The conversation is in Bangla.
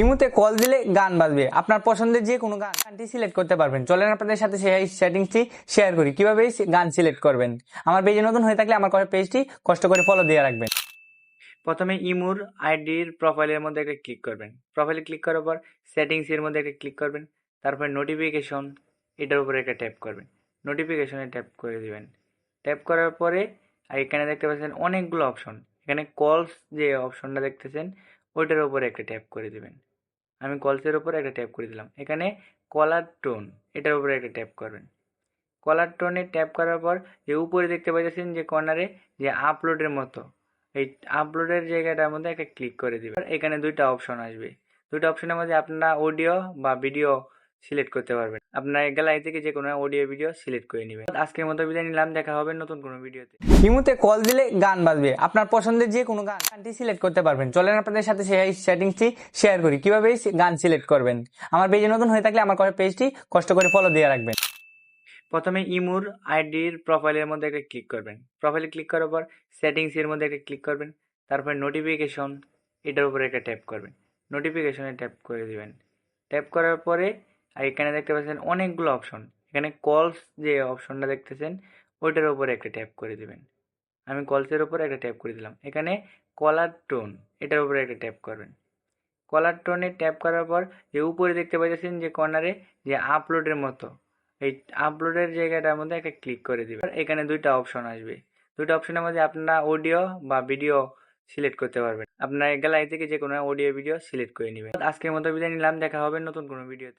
ইমুতে কল দিলে গান বাজবে। আপনার পছন্দের যে কোনো গান, গানটি সিলেক্ট করতে পারবেন। চলেন আপনাদের সাথে সেই সেটিংসটি শেয়ার করি। কীভাবে গান সিলেক্ট করবেন? আমার পেজে নতুন হয়ে থাকলে আমার পেজটি কষ্ট করে ফলো দিয়ে রাখবেন। প্রথমে ইমুর আইডির প্রোফাইলের মধ্যে একটা ক্লিক করবেন। প্রোফাইলে ক্লিক করার পর সেটিংস এর মধ্যে একটা ক্লিক করবেন। তারপর নোটিফিকেশন এটার উপরে একটা ট্যাপ করবেন। নোটিফিকেশনে ট্যাপ করে দিবেন। ট্যাপ করার পরে, আর এখানে দেখতে পাচ্ছেন অনেকগুলো অপশন এখানে কলস যে অপশনটা দেখতেছেন, ওইটার উপরে একটা ট্যাপ করে দিবেন। আমি কলসের ওপরে একটা ট্যাপ করে দিলাম। এখানে কলার টোন এটার উপরে একটা ট্যাপ করবেন। কলার টোনে ট্যাপ করার পর যে উপরে দেখতে পাইতেছেন যে কর্নারে যে আপলোডের মতো, এই আপলোডের জায়গাটার মধ্যে একটা ক্লিক করে দিবেন। এখানে দুইটা অপশন আসবে। দুইটা অপশনের মধ্যে আপনারা অডিও বা ভিডিও সিলেক্ট করতে পারবেন। আপনার গ্যালারি থেকে যে কোনো অডিও ভিডিও সিলেক্ট করে নেবেন। আজকের মতো বিদায় নিলাম দেখা হবে নতুন কোনো ভিডিওতে। ইমুতে কল দিলে গান বাজবে। আপনার পছন্দের যে কোনো গান গানটি সিলেক্ট করতে পারবেন। চলেন আপনাদের সাথে সেই সেটিংসটি শেয়ার করি। কীভাবে গান সিলেক্ট করবেন? আমার পেজে নতুন হয়ে থাকলে আমার পেজটি কষ্ট করে ফলো দিয়ে রাখবেন। প্রথমে ইমুর আইডির প্রোফাইলের মধ্যে একটা ক্লিক করবেন। প্রোফাইলে ক্লিক করার পর সেটিংস এর মধ্যে একটা ক্লিক করবেন। তারপর নোটিফিকেশন এটার উপরে একটা ট্যাপ করবেন। নোটিফিকেশনে ট্যাপ করে দিবেন। ট্যাপ করার পরে আর এখানে দেখতে পাচ্ছেন অনেকগুলো অপশন এখানে কলস যে অপশনটা দেখতেছেন, ওইটার উপরে একটা ট্যাপ করে দিবেন। আমি কলসের উপরে একটা ট্যাপ করে দিলাম। এখানে কলার টোন এটার উপরে একটা ট্যাপ করবেন। কলার টোনে ট্যাপ করার পর যে উপরে দেখতে পাচ্ছেন যে কর্নারে যে আপলোডের মতো, এই আপলোডের জায়গাটার মধ্যে একটা ক্লিক করে দিবেন। এখানে দুইটা অপশন আসবে। দুইটা অপশনের মধ্যে আপনারা অডিও বা ভিডিও সিলেক্ট করতে পারবেন। আপনার গ্যালারি থেকে যে কোনো অডিও ভিডিও সিলেক্ট করে নেবেন। আজকের মতো বিদায় নিলাম। দেখা হবে নতুন কোনো ভিডিওতে